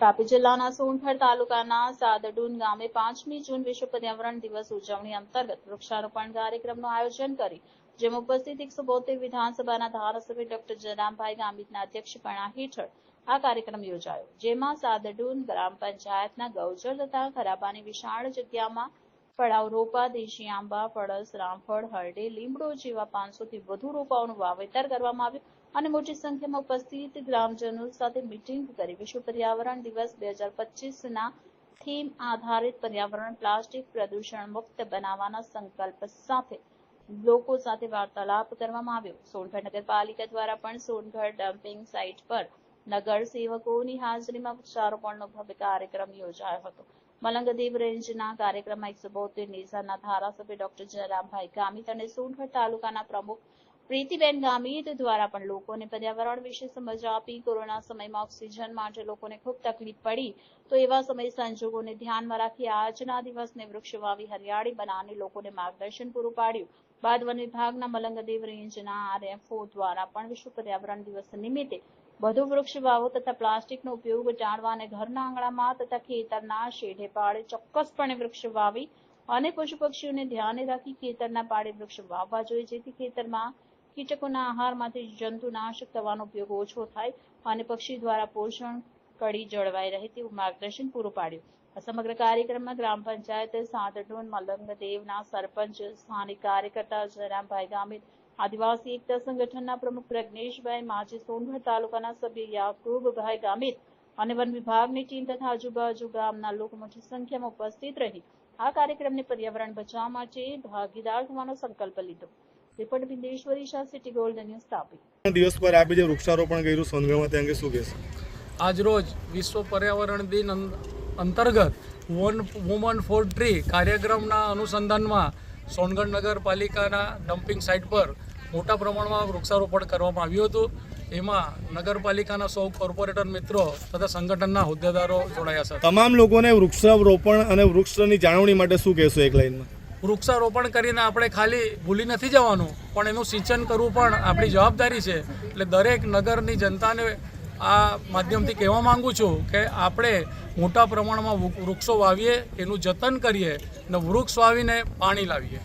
તાપી જિલ્લાના સોનગઢ તાલુકાના સાદડુન ગામે પાંચમી જૂન વિશ્વ પર્યાવરણ દિવસ ઉજવણી અંતર્ગત વૃક્ષારોપણ કાર્યક્રમનું આયોજન કરી, જેમાં ઉપસ્થિત એકસો બોતેર વિધાનસભાના ધારાસભ્ય ડોક્ટર જયરામભાઈ ગામિતના અધ્યક્ષપણા હેઠળ આ કાર્યક્રમ યોજાયો, જેમાં સાદડુન ગ્રામ પંચાયતના ગૌચર તથા ખરાબાની વિશાળ જગ્યામાં પડાવ રોપા, દેશી આંબા, ફળસ, રામફળ, હરડે, લીમડો જેવા પાંચસોથી વધુ રોપાઓનું વાવેતર કરવામાં આવ્યું અને મોટી સંખ્યામાં ઉપસ્થિત ગ્રામજનો સાથે મીટિંગ કરી વિશ્વ પર્યાવરણ દિવસ બે હજાર પચીસના થીમ આધારિત પર્યાવરણ, પ્લાસ્ટિક પ્રદૂષણ મુક્ત બનાવવાના સંકલ્પ સાથે લોકો સાથે વાર્તાલાપ કરવામાં આવ્યો. સોનગઢ નગરપાલિકા દ્વારા પણ સોનગઢ ડમ્પિંગ સાઇટ પર નગર સેવકોની હાજરીમાં વૃક્ષારોપણનો ભવ્ય કાર્યક્રમ યોજાયો હતો. મલંગદેવ રેન્જના કાર્યક્રમમાં એકસો બોતેર નિઝારના ધારાસભ્ય ડોક્ટર જયરામભાઈ ગામિત અને સોનગઢ તાલુકાના પ્રમુખ પ્રીતિબેન ગામિત દ્વારા પણ લોકોને પર્યાવરણ વિશે સમજ આપી, કોરોના સમયમાં ઓક્સિજન માટે લોકોને ખૂબ તકલીફ પડી. તો એવા સમય સંજોગોને ધ્યાનમાં રાખી આજના દિવસને વૃક્ષ વાવી, હરિયાળી બનાવી લોકોને માર્ગદર્શન પૂરું પાડ્યું. બાદ વન વિભાગના મલંગદેવ રેન્જના આરએફઓ દ્વારા પણ વિશ્વ પર્યાવરણ દિવસ નિમિત્તે વધુ વૃક્ષ વાવો તથા પ્લાસ્ટિકનો ઉપયોગ ટાળવા અને ઘરના આંગણામાં તથા ખેતરના શેઢે પાડે ચોક્કસપણે વૃક્ષ વાવી અને પશુ પક્ષીઓને ધ્યાને રાખી ખેતરના પાડે વૃક્ષ વાવવા જોઈએ, જેથી ખેતરમાં કીટકોના આહારમાંથી જંતુનાશક દવાનો ઉપયોગ ઓછો થાય, અને પક્ષી દ્વારા પોષણ કડી જળવાઈ રહે તેવું માર્ગદર્શન પૂરું પાડ્યું. આ સમગ્ર કાર્યક્રમમાં ગ્રામ પંચાયત સાતડોન મલંગદેવના સરપંચ, સ્થાનિક કાર્યકર્તા જયરામભાઈ ગામિત, આદિવાસી એકતા સંગઠનના પ્રમુખ પ્રજ્ઞેશભાઈ માજી સોનગઢ તાલુકાના સભ્ય યાકુબભાઈ ગામિત અને વન વિભાગની ટીમ તથા આજુબાજુ ગામના લોકો મોટી સંખ્યામાં ઉપસ્થિત રહી. આ કાર્યક્રમને પર્યાવરણ બચાવવા માટે ભાગીદાર થવાનો સંકલ્પ લીધો. Report Bindeshwari Shah city gold news Tapi. દિવસ પર આપે જે વૃક્ષારોપણ કર્યું. સોનગઢમાં તે અંગે શું કહેશો? આજરોજ વિશ્વ પર્યાવરણ દિન અંતર્ગત વન વુમન ફોર ટ્રી કાર્યક્રમના અનુસંધાનમાં સોનગઢ નગરપાલિકાના ડમ્પિંગ સાઇટ પર મોટા પ્રમાણમાં વૃક્ષારોપણ કરવામાં આવ્યું હતું. એમાં નગરપાલિકાના સૌ કોર્પોરેટર મિત્રો તથા સંગઠનના હોદ્દેદારો જોડાયા છે તમામ લોકોને વૃક્ષારોપણ અને વૃક્ષની જાળવણી માટે શું કહેશો એક લાઈનમાં વૃક્ષારોપણ કરીને આપણે ખાલી ભૂલી નથી જવાનું, પણ એનું સિંચન કરવું પણ આપણી જવાબદારી છે. એટલે દરેક નગરની જનતાને આ માધ્યમથી કહેવા માંગુ છું કે આપણે મોટા પ્રમાણમાં વૃક્ષો વાવીએ, એનું જતન કરીએ અને વૃક્ષ વાવીને પાણી લાવીએ.